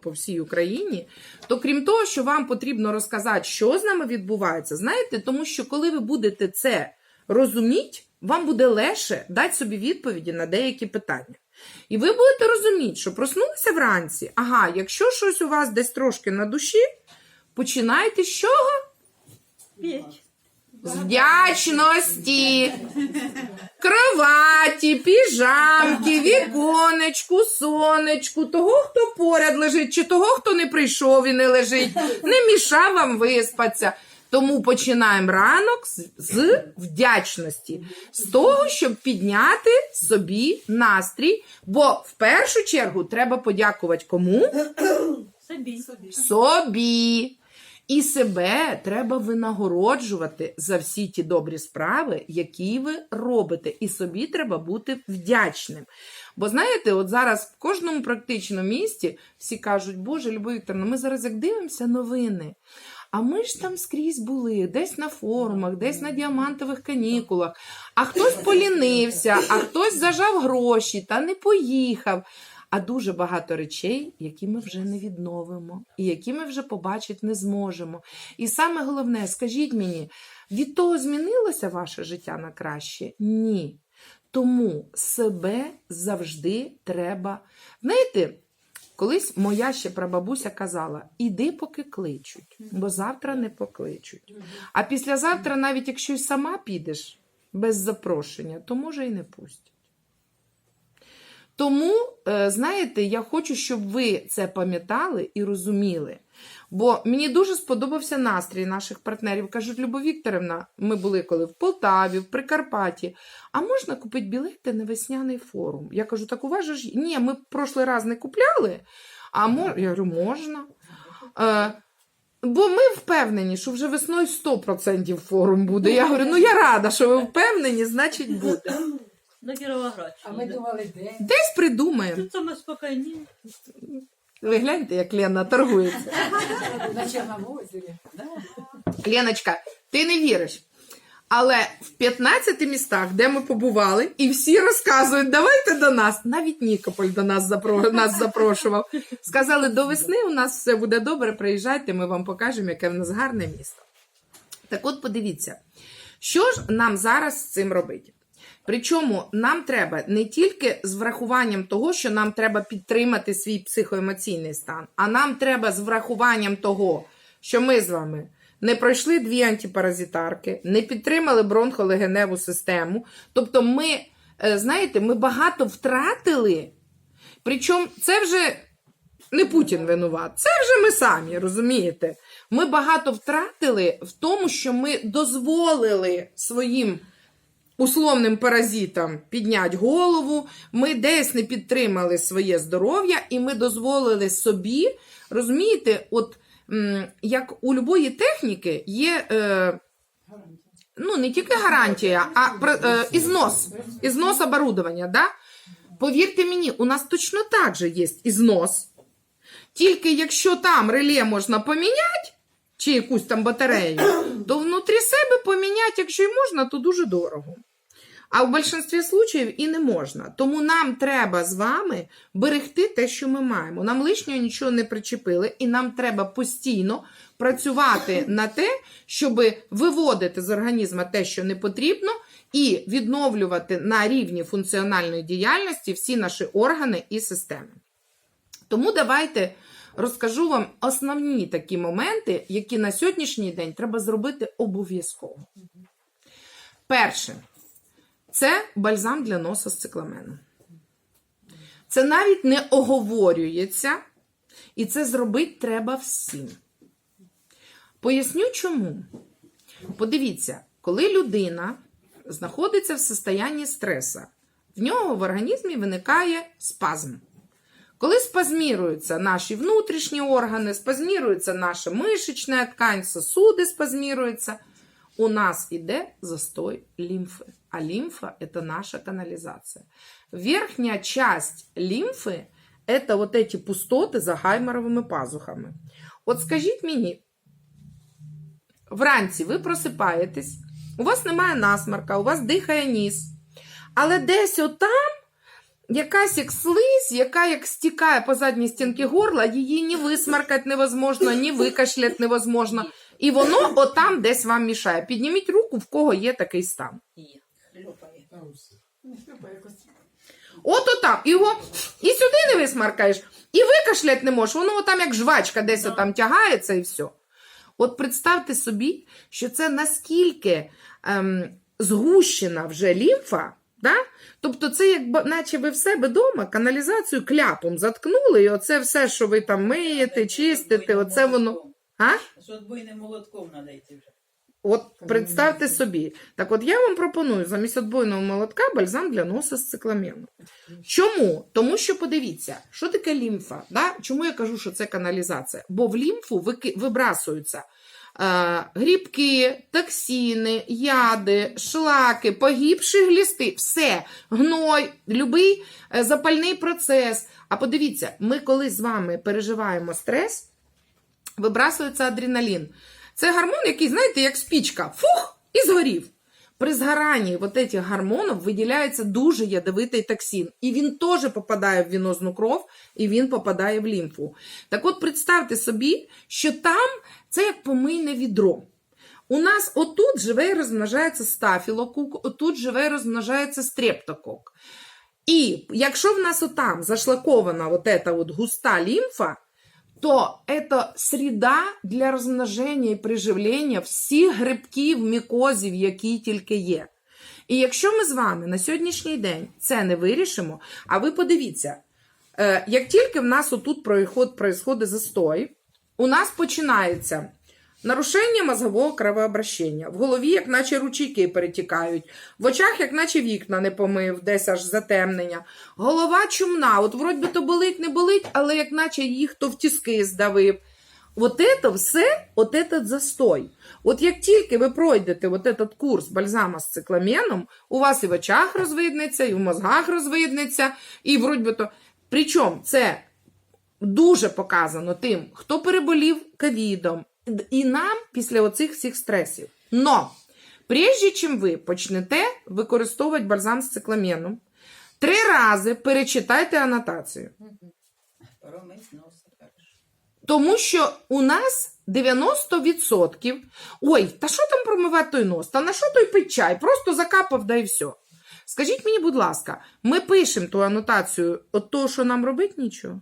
по всій Україні, то крім того, що вам потрібно розказати, що з нами відбувається, знаєте, тому що коли ви будете це розуміти, вам буде легше дати собі відповіді на деякі питання. І ви будете розуміти, що проснулися вранці, ага, якщо щось у вас десь трошки на душі, починайте з чого? П'ять. З вдячності, кроваті, піжамки, віконечку, сонечку, того, хто поряд лежить, чи того, хто не прийшов і не лежить, не мішав вам виспатися. Тому починаємо ранок з, з вдячності, з того, щоб підняти собі настрій. Бо в першу чергу треба подякувати кому? Собі. собі. І себе треба винагороджувати за всі ті добрі справи, які ви робите. І собі треба бути вдячним. Бо знаєте, от зараз в кожному практично місті всі кажуть, Боже, Любов Вікторовна, ми зараз як дивимося новини. А ми ж там скрізь були, десь на форумах, десь на діамантових канікулах. А хтось полінився, а хтось зажав гроші та не поїхав. А дуже багато речей, які ми вже не відновимо, і які ми вже побачити не зможемо. І саме головне, скажіть мені, від того змінилося ваше життя на краще? Ні. Тому себе завжди треба. Знаєте, колись моя ще прабабуся казала: іди, поки кличуть, бо завтра не покличуть. А післязавтра, навіть якщо й сама підеш без запрошення, то може і не пустять. Тому, е, знаєте, я хочу, щоб ви це пам'ятали і розуміли. Бо мені дуже сподобався настрій наших партнерів. Кажуть, Любов Вікторівна, ми були коли в Полтаві, в Прикарпатті. А можна купити білети на весняний форум? Я кажу, так у вас же ж ні, ми в прошлий раз не купляли. А мож... я говорю, можна. Е, Бо ми впевнені, що вже весною 100% форум буде. Я говорю, ну я рада, що ви впевнені, значить буде. На Кіровоградщині. А ми думали, де? Десь придумаємо. Тут саме спокійні. Ви гляньте, як Лена торгується. На Чорному озері. Леночка, ти не віриш. Але в 15 містах, де ми побували, і всі розказують, давайте до нас. Навіть Нікополь до нас, запро... нас запрошував. Сказали, до весни у нас все буде добре, приїжджайте, ми вам покажемо, яке в нас гарне місто. Так от подивіться, що ж нам зараз з цим робити? Причому нам треба не тільки з врахуванням того, що нам треба підтримати свій психоемоційний стан, а нам треба з врахуванням того, що ми з вами не пройшли дві антипаразитарки, не підтримали бронхолегеневу систему. Тобто, ми, е, знаєте, ми багато втратили. Причому це вже не Путін винуват, це вже ми самі, розумієте? Ми багато втратили в тому, що ми дозволили своїм условним паразитам підняти голову, ми десь не підтримали своє здоров'я, і ми дозволили собі, розумієте, от як у любої техніки є. Е, Ну, не тільки гарантія, а е, ізнос, ізнос оборудовання. Да? Повірте мені, у нас точно так же є ізнос. Тільки якщо там реле можна поміняти, чи якусь там батарею, то внутрі себе поміняти, якщо й можна, то дуже дорого. А в більшості случаїв і не можна. Тому нам треба з вами берегти те, що ми маємо. Нам лишнього нічого не причепили, і нам треба постійно працювати на те, щоб виводити з організму те, що не потрібно, і відновлювати на рівні функціональної діяльності всі наші органи і системи. Тому давайте розкажу вам основні такі моменти, які на сьогоднішній день треба зробити обов'язково. Перше, це бальзам для носа з цикламеном. Це навіть не оговорюється, і це зробити треба всім. Поясню чому. Подивіться, коли людина знаходиться в состоянні стреса, в нього в організмі виникає спазм. Коли спазміруються наші внутрішні органи, спазмірується наша мишечна ткань, сосуди спазміруються, у нас іде застой лімфи. А лимфа – это наша канализация. Верхняя часть лимфи – это вот эти пустоти за гайморовими пазухами. От скажіть мені, вранці ви просипаєтесь, у вас немає насмарка, у вас дихає ніс, але десь отам якась як слизь, яка як стікає по задній стінки горла, її ні висмаркати невозможно, ні викашляти невозможно. І воно отам десь вам мішає. Підніміть руку, в кого є такий стан. От отам. І його і сюди не висмаркаєш, і викашлять не можеш. Воно отам як жвачка десь Да. там тягається і все. От представте собі, що це наскільки ем, згущена вже лімфа, да? тобто це як наче ви в себе вдома каналізацію кляпом заткнули, і оце все, що ви там миєте, чистите, оце воно. А? З отбойним молотком треба йти вже. От представте собі. Так от я вам пропоную замість отбойного молотка бальзам для носа з цикламену. Чому? Тому що подивіться, що таке лімфа? Да? Чому я кажу, що це каналізація? Бо в лімфу вибрасуються грибки, токсини, яди, шлаки, погибші глісти, все, гной, любий е, запальний процес. А подивіться, ми коли з вами переживаємо стрес, вибрасується адреналін. Це гормон, який, знаєте, як спічка. Фух! І згорів. При згоранні вот этих гормонів виділяється дуже ядовитий токсин. І він теж попадає в венозну кров, і він попадає в лімфу. Так от представте собі, що там це як помийне відро. У нас отут живе і розмножається стафілокок, отут живе і розмножається стрептокок. І якщо в нас отам зашлакована вот эта вот густа лімфа, то это среда для розмноження і приживлення всіх грибків, мікозів, які тільки є. І якщо ми з вами на сьогоднішній день це не вирішимо, а ви подивіться, як тільки в нас отут проїход- происходить застой, у нас починається нарушення мозгового кровообращення. В голові, як наче ручейки перетікають, в очах, як наче вікна не помив, десь аж затемнення. Голова чумна, от вроді би то болить, не болить, але як наче їх то в тіски здавив. От це все, от этот застой. От як тільки ви пройдете от этот курс бальзама з цикламеном, у вас і в очах розвиднеться, і в мозгах розвиднеться, і вроді би то. Причому це дуже показано тим, хто переболів ковідом, і нам після оцих всіх стресів. Но, прежде чим ви почнете використовувати бальзам з цикламеном, три рази перечитайте анотацію. Тому що у нас 90%. Ой, та що там промивати той нос? Та на що той пить чай? Просто закапав, да і все. Скажіть мені, будь ласка, ми пишемо ту анотацію от того, що нам робити нічого?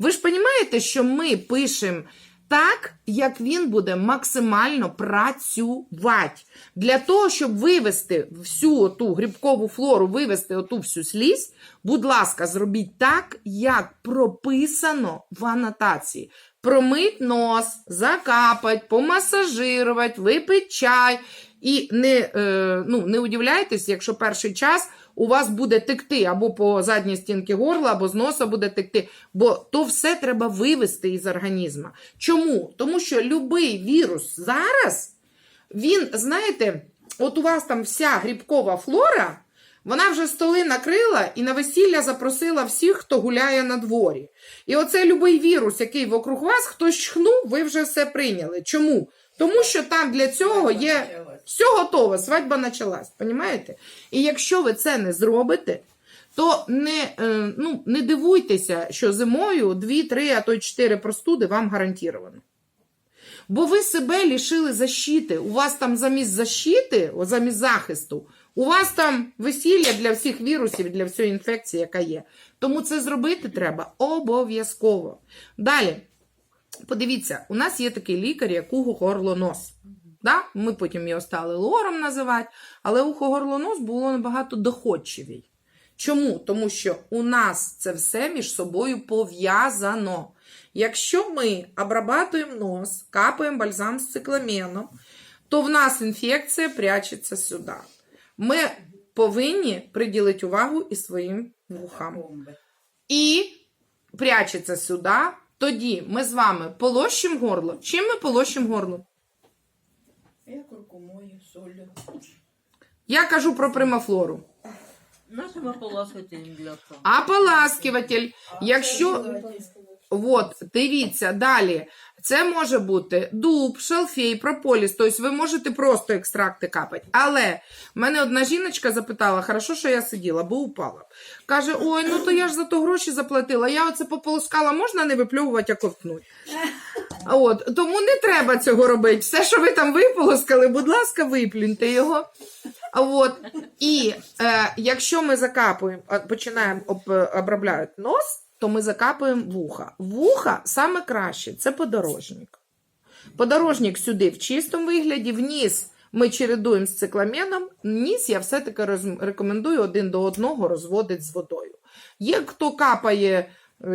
Ви ж розумієте, що ми пишемо так, як він буде максимально працювати. Для того, щоб вивести всю ту грибкову флору, вивести оту всю слізь, будь ласка, зробіть так, як прописано в анотації. Промить нос, закапать, помасажирувати, випить чай. І не, е, ну, не удивляйтесь, якщо перший час у вас буде текти або по задній стінки горла, або з носа буде текти. Бо то все треба вивести із організму. Чому? Тому що будь-який вірус зараз, він, знаєте, от у вас там вся грибкова флора, вона вже столи накрила і на весілля запросила всіх, хто гуляє на дворі. І оце будь-який вірус, який вокруг вас, хтось чхнув, ви вже все прийняли. Чому? Тому що там для цього є. Все готово, свадьба почалась, понімаєте? І якщо ви це не зробите, то не, е, ну, не дивуйтеся, що зимою 2, 3, а то й 4 простуди вам гарантіровано. Бо ви себе лишили защити. У вас там замість защити, замість захисту, у вас там весілля для всіх вірусів, для всієї інфекції, яка є. Тому це зробити треба обов'язково. Далі. Подивіться, у нас є такий лікар, як ухо-горло-нос. Да? Ми потім його стали лором називати, але ухо-горло-нос було набагато доходчивий. Чому? Тому що у нас це все між собою пов'язано. Якщо ми обрабатуємо нос, капаємо бальзам з цикламеном, то в нас інфекція прячеться сюди. Ми повинні приділити увагу і своїм вухам і прячеться сюди, тоді ми з вами полощимо горло. Чим ми полощимо горло? Я солью. Я кажу про примафлору. Нашим ополаскателем для цього. Ополаскиватель. Якщо, от, дивіться, далі. Це може бути дуб, шалфей, прополіс. Тобто ви можете просто екстракти капати. Але в мене одна жіночка запитала: хорошо, що я сиділа, бо упала. Каже: ой, ну то я ж за то гроші заплатила. Я оце пополоскала, можна не випльовувати, а ковтнуть. От, тому не треба цього робити. Все, що ви там виполоскали, будь ласка, виплюньте його. От. І е, якщо ми закапуємо, починаємо об, обробляти нос, то ми закапуємо вуха. Вуха саме краще це подорожник. Подорожник сюди в чистому вигляді, вниз ми чередуємо з цикламеном. Ніс я все-таки роз- рекомендую один до одного розводити з водою. Є хто капає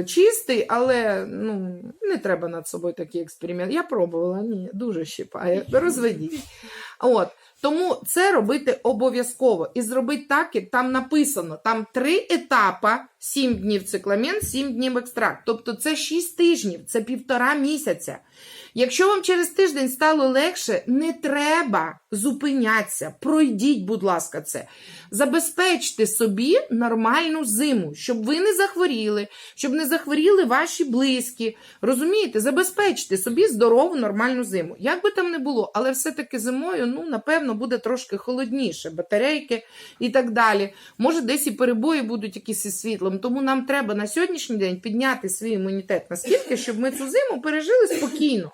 чистий, але ну, не треба над собою такий експеримент. Я пробувала, ні, дуже щипає. Розведіть. От. Тому це робити обов'язково. І зробити так, як там написано. Там три етапи: 7 днів цикламен, 7 днів екстракт. Тобто це 6 тижнів, це півтора місяця. Якщо вам через тиждень стало легше, не треба зупинятися. Пройдіть, будь ласка, це. Забезпечте собі нормальну зиму, щоб ви не захворіли, щоб не захворіли ваші близькі. Розумієте, забезпечте собі здорову, нормальну зиму. Як би там не було, але все-таки зимою, ну, напевно, буде трошки холодніше, батарейки і так далі. Може, десь і перебої будуть якісь із світлом. Тому нам треба на сьогоднішній день підняти свій імунітет настільки, щоб ми цю зиму пережили спокійно.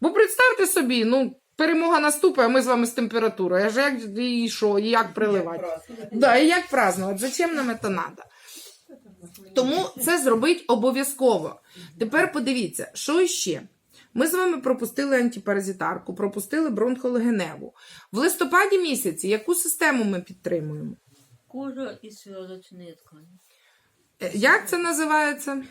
Бо представте собі, ну, перемога наступить, а ми з вами з температурою. А ж як і що, і як приливати? Да, і як празднувати? Зачем нам це надо? Тому це зробить обов'язково. Тепер подивіться, що іще. Ми з вами пропустили антипаразитарку, пропустили бронхолегеневу. В листопаді місяці яку систему ми підтримуємо? Кожа і связочные ткани. Е, Як це називається?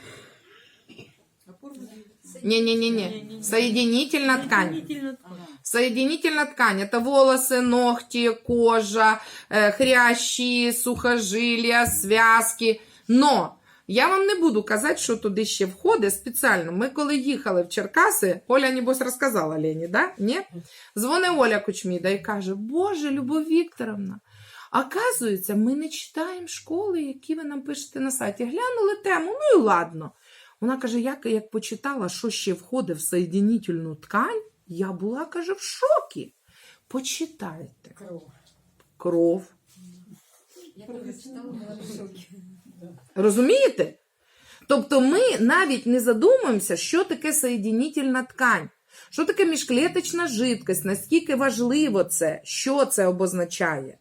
Ні-ні-ні. Соєдинительна ткань. Соединительная ткань. Соединительная ткань – это волосы, ногти, кожа, э, хрящі, сухожилля, зв'язки. Но я вам не буду казати, що туди ще входить спеціально. Ми коли їхали в Черкаси, Оля, небось, розказала Лені, да? Ні? Дзвоне Оля Кучміда і каже, Боже, Любов Вікторовна, оказується, ми не читаємо школи, які ви нам пишете на сайті. Глянули тему, ну і ладно. Вона каже, як, як почитала, що ще входить в соєдинительну ткань, я була, каже, в шокі. Почитайте. Кров. Кров. Я прочитала, була в шокі. Розумієте? Тобто ми навіть не задумуємося, що таке соєдинительна ткань, що таке міжклеточна жидкость, наскільки важливо це, що це обозначає.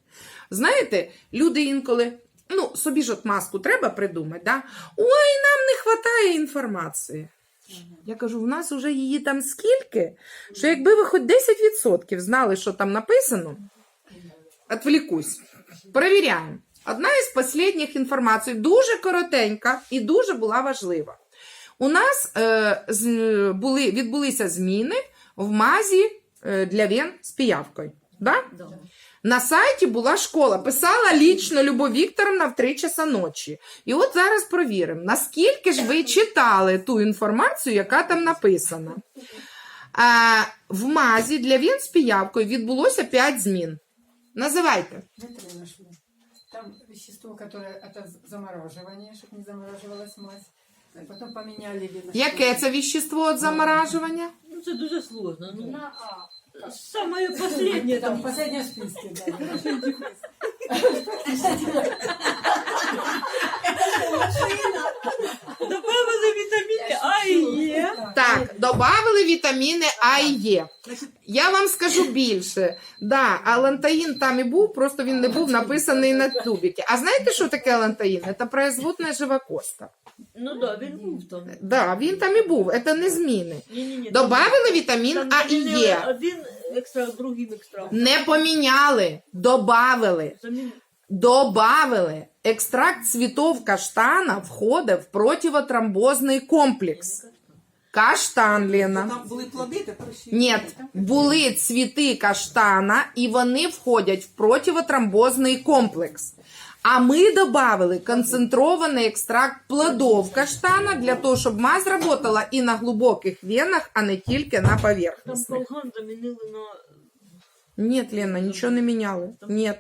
Знаєте, люди інколи, ну, собі ж от маску треба придумати, да? ой, нам не вистачає інформації. Я кажу, в нас вже її там скільки, що якби ви хоч 10% знали, що там написано, отвлекусь. Перевіряємо. Одна із останніх інформацій, дуже коротенька і дуже була важлива. У нас е, з, були, відбулися зміни в мазі е, для вен з піявкою. Да? Да. На сайті була школа, писала лічно Любов Вікторовна в 3 часа ночі. І от зараз провіримо, наскільки ж ви читали ту інформацію, яка там написана. А, в мазі для він з піявкою відбулося 5 змін. Називайте. Быстро нашли. Там вещество, которое это замораживание, чтобы не замораживалась мазь. Потом поменяли вино. Яке це віщество від заморажування? Ну, це дуже сложно. Ну, На А. самое последнее Там там. в списке. Добавили вітаміни А і Е. Так, додали вітаміни А і Е. Я вам скажу більше. Да, алантаїн там і був, просто він не був написаний на тубіки. А знаєте, що таке алантаїн? Це производна живокоста. Ну да, він був там. Да, він там і був, це не зміни. Ні-ні-ні. Добавили вітамін Там А і замінили Е. Один екстракт, другим екстракт. Не поміняли, добавили. Замін- Добавили. Екстракт цвітов каштана входить в противотромбозний комплекс. Каштан, Лена. Там були плоди, тепер ще Ні, були цвіти каштана, і вони входять в противотромбозний комплекс. А ми додали концентрований екстракт плодов каштана для того, щоб мазь работала і на глибоких венах, а не тільки на на Ні, Лена, нічого не міняли. Ні.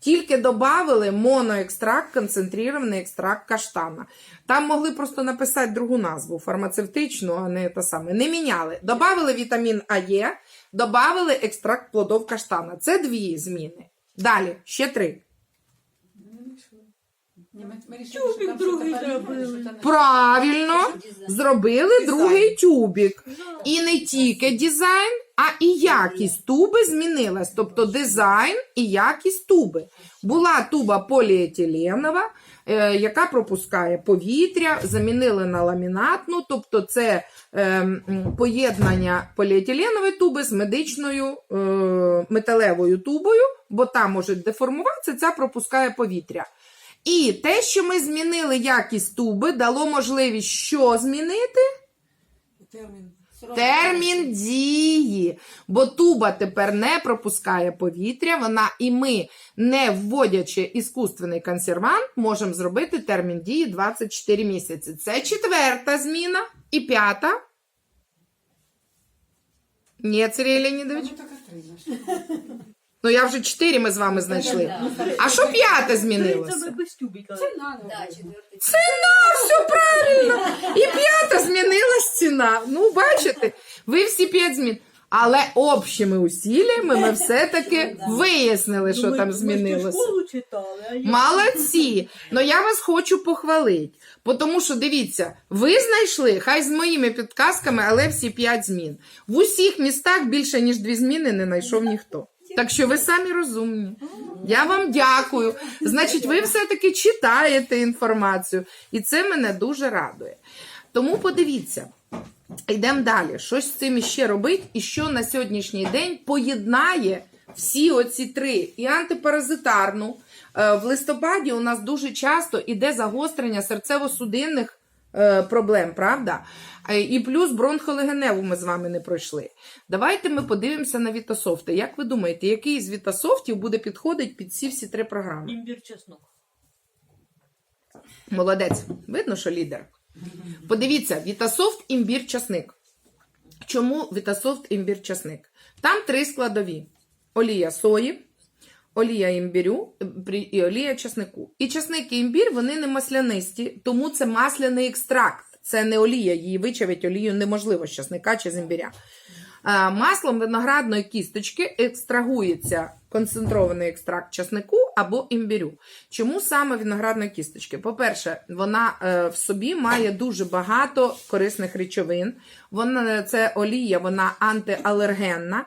Тільки додали моноекстракт, концентрований екстракт каштана. Там могли просто написати другу назву фармацевтичну, а не те саме. Не міняли. Добавили вітамін А, Е, додали екстракт плодов каштана. Це дві зміни. Далі, ще три. Тюбик там другий зробили. Правильно, зробили другий тюбік. І не тільки дизайн, а і якість туби змінилась. Тобто дизайн і якість туби. Була туба поліетиленова, е, яка пропускає повітря, замінили на ламінатну, тобто це е, м, поєднання поліетиленової туби з медичною е, металевою тубою, бо та може деформуватися, ця пропускає повітря. І те, що ми змінили якість туби, дало можливість що змінити? Термін дії. Бо туба тепер не пропускає повітря, вона і ми, не вводячи іскусственний консервант, можемо зробити термін дії 24 місяці. Це четверта зміна. І п'ята. Ні, Сергій Леонідович? Три нашли. Ну я вже чотири ми з вами знайшли. А що п'яте Це змінилося? Да, все правильно. І п'ята змінилась ціна. Ну, бачите, ви всі п'ять змін. Але общими усіллями ми все-таки вияснили, що Ну, там змінилося. Молодці! Ну я вас хочу похвалити. Тому що дивіться, ви знайшли, хай з моїми підказками, але всі п'ять змін. В усіх містах більше, ніж дві зміни не знайшов ніхто. Так що ви самі розумні. Я вам дякую. Значить, ви все-таки читаєте інформацію, і це мене дуже радує. Тому подивіться. Йдемо далі. Щось з цим іще робить, і що на сьогоднішній день поєднає всі оці три і антипаразитарну. Е, В листопаді у нас дуже часто іде загострення серцево-судинних проблем, правда? Е, І плюс бронхолегеневу ми з вами не пройшли. Давайте ми подивимося на вітасофти. Як ви думаєте, який з вітасофтів буде підходити під ці всі три програми? Імбір чеснок. Молодець. Видно, що лідер. Подивіться, Вітасофт імбір часник. Чому Вітасофт імбір часник? Там три складові: олія сої, олія імбірю і олія часнику. І часник і імбір вони не маслянисті, тому це масляний екстракт. Це не олія, її вичавити олію неможливо з часника чи з імбіря. Маслом виноградної кісточки екстрагується концентрований екстракт часнику або імбірю. Чому саме виноградної кісточки? По-перше, вона е, в собі має дуже багато корисних речовин. Вона це олія, вона антиалергенна,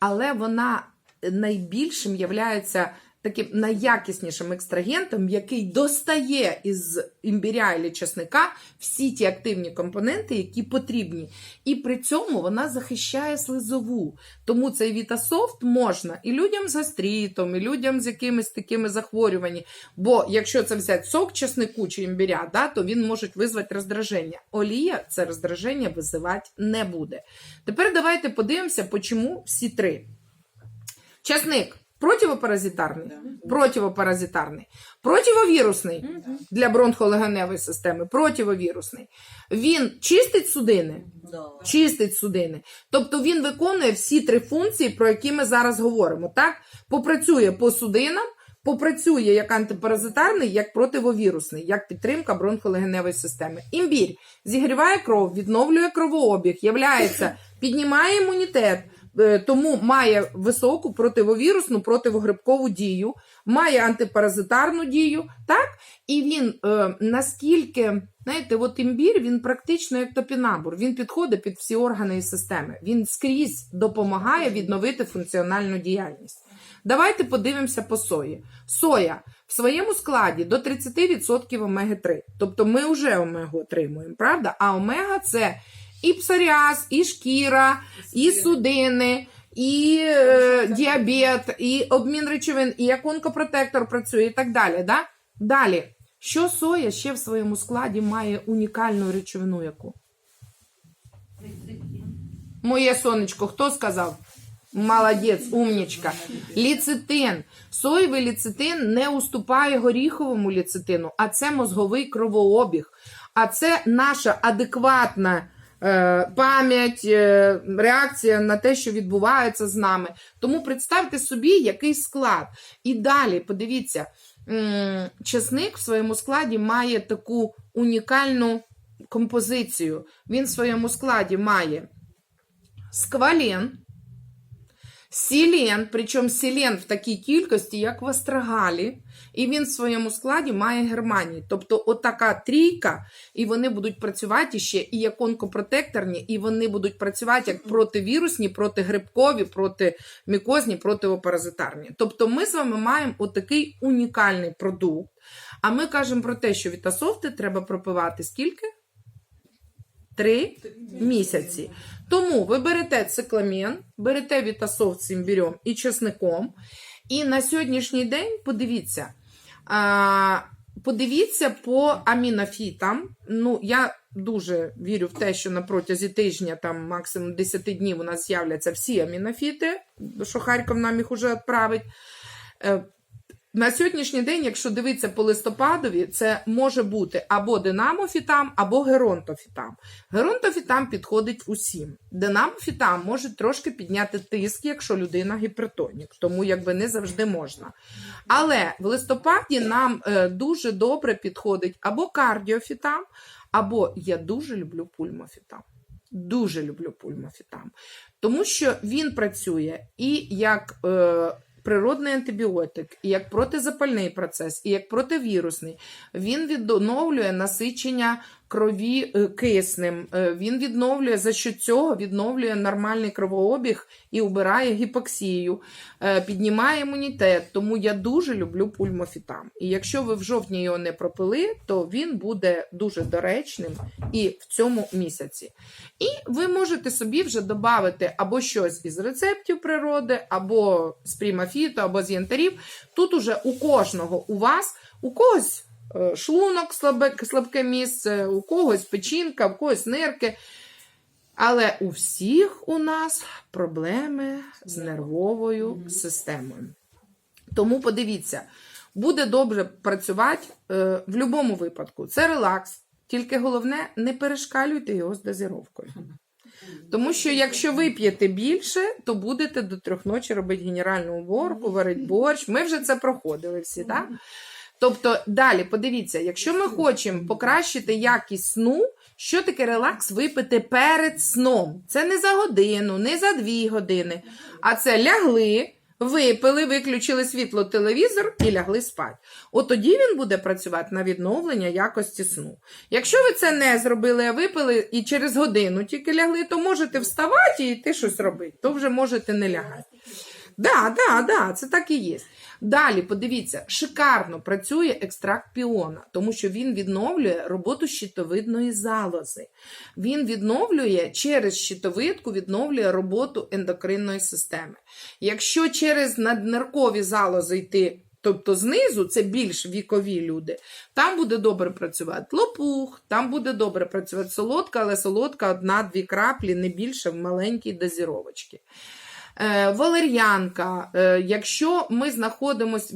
але вона найбільшим являється таким найякіснішим екстрагентом, який достає із імбіря і чесника всі ті активні компоненти, які потрібні. І при цьому вона захищає слизову. Тому цей Вітасофт можна і людям з гастрітом, і людям з якимись такими захворюваннями. Бо якщо це взяти сок чеснику чи імбіря, да, то він може визвати роздраження. Олія це роздраження визивати не буде. Тепер давайте подивимося, чому всі три. Часник противопаразитарний, противопаразитарний, противовірусний для бронхолегеневої системи, противовірусний. Він чистить судини, чистить судини. Тобто він виконує всі три функції, про які ми зараз говоримо. Так? Попрацює по судинам, попрацює як антипаразитарний, як противовірусний, як підтримка бронхолегеневої системи. Імбір зігріває кров, відновлює кровообіг, являється, піднімає імунітет. Е, Тому має високу противовірусну, противогрибкову дію, має антипаразитарну дію, так? І він е, наскільки, знаєте, от імбір, він практично як топінабур, він підходить під всі органи і системи. Він скрізь допомагає відновити функціональну діяльність. Давайте подивимося по сої. Соя в своєму складі до 30% омеги-3. Тобто ми вже омегу отримуємо, правда? А омега це і псоріаз, і шкіра, і судини, і е, діабет, і обмін речовин, і як онкопротектор працює, і так далі. Да? Далі. Що соя ще в своєму складі має унікальну речовину яку? Моє сонечко, хто сказав? Молодець, умнічка. Ліцитин. Соєвий ліцитин не уступає горіховому ліцитину, а це мозговий кровообіг. А це наша адекватна пам'ять, е, реакція на те, що відбувається з нами. Тому представте собі, який склад. І далі, подивіться, чесник в своєму складі має таку унікальну композицію. Він в своєму складі має сквален, сілен, причому сілен в такій кількості, як в астрагалі, і він в своєму складі має германії. Тобто, отака трійка, і вони будуть працювати ще і як онкопротекторні, і вони будуть працювати як противірусні, протигрибкові, протимікозні, противопаразитарні. Тобто, ми з вами маємо отакий унікальний продукт. А ми кажемо про те, що вітасофти треба пропивати скільки? Три місяці. Тому ви берете цикламен, берете вітасофт з імбірем і чесником. І на сьогоднішній день подивіться. А, подивіться по амінофітам. Ну, я дуже вірю в те, що на протязі тижня, там максимум 10 днів, у нас з'являться всі амінофіти, що Харків нам їх уже відправить. На сьогоднішній день, якщо дивитися по листопадові, це може бути або динамофітам, або геронтофітам. Геронтофітам підходить усім. Динамофітам може трошки підняти тиск, якщо людина гіпертонік, тому якби не завжди можна. Але в листопаді нам е, дуже добре підходить або кардіофітам, або я дуже люблю пульмофітам. Дуже люблю пульмофітам. Тому що він працює і як е, природний антибіотик, і як протизапальний процес, і як противірусний. Він відновлює насичення крові е, киснем. Е, Він відновлює за що цього відновлює нормальний кровообіг і убирає гіпоксію, е, піднімає імунітет. Тому я дуже люблю пульмофітам. І якщо ви в жовтні його не пропили, то він буде дуже доречним і в цьому місяці. І ви можете собі вже додати або щось із рецептів природи, або з прімафіту, або з янтарів. Тут уже у кожного у вас, у когось шлунок слабе, слабке місце, у когось печінка, у когось нирки. Але у всіх у нас проблеми з нервовою системою. Тому подивіться, буде добре працювати е, в будь-якому випадку. Це релакс. Тільки головне, не перешкалюйте його з дозіровкою. Тому що якщо ви п'єте більше, то будете до трьох ночі робити генеральну уборку, варити борщ. Ми вже це проходили всі, так? Тобто, далі, подивіться, якщо ми хочемо покращити якість сну, що таке релакс випити перед сном? Це не за годину, не за дві години, а це лягли, випили, виключили світло, телевізор і лягли спати. От тоді він буде працювати на відновлення якості сну. Якщо ви це не зробили, а випили і через годину тільки лягли, то можете вставати і йти щось робити, то вже можете не лягати. Да, да, да, це так і є. Далі, подивіться, шикарно працює екстракт піона, тому що він відновлює роботу щитовидної залози. Він відновлює через щитовидку, відновлює роботу ендокринної системи. Якщо через надниркові залози йти, тобто знизу, це більш вікові люди, там буде добре працювати лопух, там буде добре працювати солодка, але солодка одна-дві краплі, не більше в маленькій дозіровочці. Е, Валер'янка, е, якщо ми знаходимося